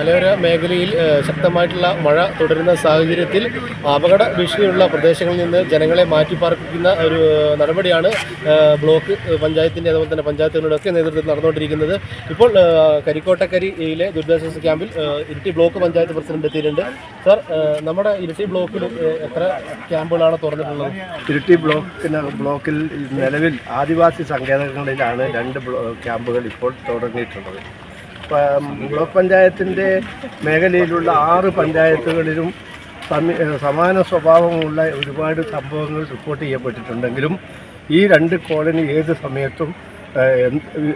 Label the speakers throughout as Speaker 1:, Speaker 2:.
Speaker 1: മലയോര മേഖലയിൽ ശക്തമായിട്ടുള്ള മഴ തുടരുന്ന സാഹചര്യത്തിൽ അപകട ഭീഷണിയുള്ള പ്രദേശങ്ങളിൽ നിന്ന് ജനങ്ങളെ മാറ്റിപ്പാർപ്പിക്കുന്ന ഒരു നടപടിയാണ് ബ്ലോക്ക് പഞ്ചായത്തിന്റെ അതുപോലെ തന്നെ പഞ്ചായത്തുകളുടെയൊക്കെ നേതൃത്വത്തിൽ നടന്നുകൊണ്ടിരിക്കുന്നത്. ഇപ്പോൾ കരിക്കോട്ടക്കരിയിലെ ദുരിതാശ്വാസ ക്യാമ്പിൽ ഇരിട്ടി ബ്ലോക്ക് പഞ്ചായത്ത് പ്രസിഡന്റ് എത്തിയിട്ടുണ്ട്. സാർ നമ്മുടെ ഇരിട്ടി ബ്ലോക്കിൽ എത്ര ക്യാമ്പുകളാണ് തുറന്നിട്ടുള്ളത്?
Speaker 2: ഇരിട്ടി ബ്ലോക്കിന് ബ്ലോക്കിൽ നിലവിൽ ആദിവാസി സങ്കേതങ്ങളിലാണ് രണ്ട് ക്യാമ്പുകൾ ഇപ്പോൾ തുടങ്ങിയിട്ടുള്ളത്. ബ്ലോക്ക് പഞ്ചായത്തിന്റെ മേഖലയിലുള്ള ആറ് പഞ്ചായത്തുകളിലും സമി- സമാന സ്വഭാവമുള്ള ഒരുപാട് സംഭവങ്ങൾ റിപ്പോർട്ട് ചെയ്യപ്പെട്ടിട്ടുണ്ടെങ്കിലും ഈ രണ്ട് കോളനി ഏത് സമയത്തും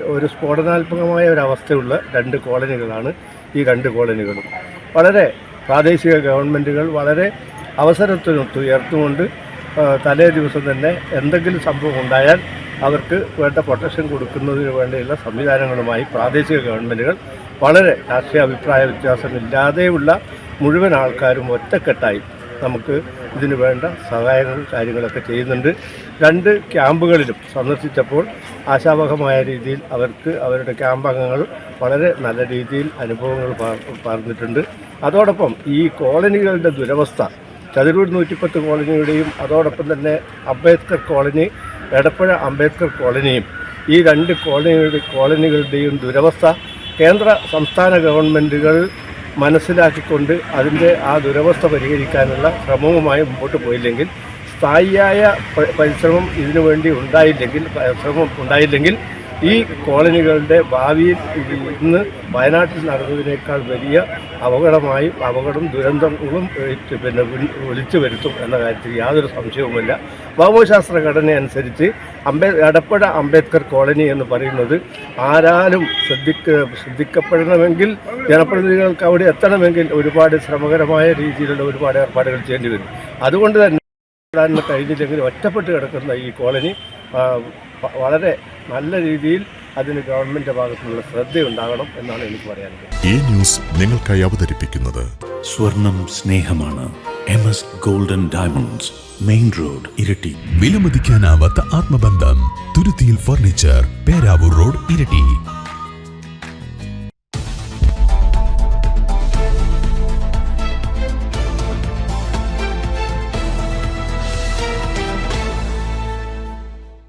Speaker 2: ഒരു സ്ഫോടനാത്മകമായ ഒരവസ്ഥയുള്ള രണ്ട് കോളനികളാണ് ഈ രണ്ട് കോളനികളും. വളരെ പ്രാദേശിക ഗവൺമെന്റുകൾ വളരെ അവസരത്തിനൊത്ത് ഉയർത്തുകൊണ്ട് തലേ ദിവസം തന്നെ എന്തെങ്കിലും സംഭവം ഉണ്ടായാൽ അവർക്ക് വേണ്ട പ്രൊട്ടക്ഷൻ കൊടുക്കുന്നതിന് വേണ്ടിയുള്ള സംവിധാനങ്ങളുമായി പ്രാദേശിക ഗവൺമെന്റുകൾ വളരെ രാഷ്ട്രീയ അഭിപ്രായ വ്യത്യാസമില്ലാതെയുള്ള മുഴുവൻ ആൾക്കാരും ഒറ്റക്കെട്ടായി നമുക്ക് ഇതിന് വേണ്ട സഹായങ്ങൾ കാര്യങ്ങളൊക്കെ ചെയ്യുന്നുണ്ട്. രണ്ട് ക്യാമ്പുകളിലും സന്ദർശിച്ചപ്പോൾ ആശാവഹമായ രീതിയിൽ അവർക്ക് അവരുടെ ക്യാമ്പ് അംഗങ്ങൾ വളരെ നല്ല രീതിയിൽ അനുഭവങ്ങൾ പറഞ്ഞിട്ടുണ്ട്. അതോടൊപ്പം ഈ കോളനികളുടെ ദുരവസ്ഥ ചതുരൂർ നൂറ്റിപ്പത്ത് കോളനിയുടെയും അതോടൊപ്പം തന്നെ അംബേദ്കർ കോളനി എടപ്പുഴ അംബേദ്കർ കോളനിയും ഈ രണ്ട് കോളനികളുടെ കോളനികളുടെയും ദുരവസ്ഥ കേന്ദ്ര സംസ്ഥാന ഗവൺമെന്റുകൾ മനസ്സിലാക്കിക്കൊണ്ട് അതിന്റെ ആ ദുരവസ്ഥ പരിഹരിക്കാനുള്ള ശ്രമവുമായി മുമ്പോട്ട് പോയില്ലെങ്കിൽ സ്ഥായിയായ പരിശ്രമം ഇതിനു വേണ്ടി ഉണ്ടായില്ലെങ്കിൽ പരിശ്രമം ഉണ്ടായില്ലെങ്കിൽ ഈ കോളനികളുടെ ഭാവിയിൽ ഇന്ന് വയനാട്ടിൽ നടന്നതിനേക്കാൾ വലിയ അപകടമായി അപകടം ദുരന്തങ്ങളും പിന്നെ വിളിച്ചു വരുത്തും എന്ന കാര്യത്തിൽ യാതൊരു സംശയവുമില്ല. ഭൗമശാസ്ത്ര ഘടന അനുസരിച്ച് അംബേ എടപ്പഴ അംബേദ്കർ കോളനി എന്ന് പറയുന്നത് ആരാലും ശ്രദ്ധിക്ക ശ്രദ്ധിക്കപ്പെടണമെങ്കിൽ ജനപ്രതിനിധികൾക്ക് അവിടെ എത്തണമെങ്കിൽ ഒരുപാട് ശ്രമകരമായ രീതിയിലുള്ള ഒരുപാട് ഏർപ്പാടുകൾ ചെയ്യേണ്ടി വരും. അതുകൊണ്ട് തന്നെ കഴിഞ്ഞില്ലെങ്കിൽ ഒറ്റപ്പെട്ട് കിടക്കുന്ന ഈ കോളനി വളരെ നല്ല രീതിയിൽ അതിന് ഗവൺമെന്റിന്റെ ഭാഗത്തുനിന്നുള്ള ശ്രദ്ധയുണ്ടാകണം എന്നാണ് എനിക്ക് പറയാനുള്ളത്.
Speaker 3: ഈ ന്യൂസ് നിങ്ങൾക്കായി അവതരിപ്പിക്കുന്നത്
Speaker 4: സ്വർണം സ്നേഹമാണ്. M S golden diamonds main road Iritty.
Speaker 5: വിലമതിക്കാനാവാത്ത ആത്മബന്ധം. തുരുത്തിയിൽ ഫർണിച്ചർ പേരാവൂർ റോഡ് ഇരട്ടി.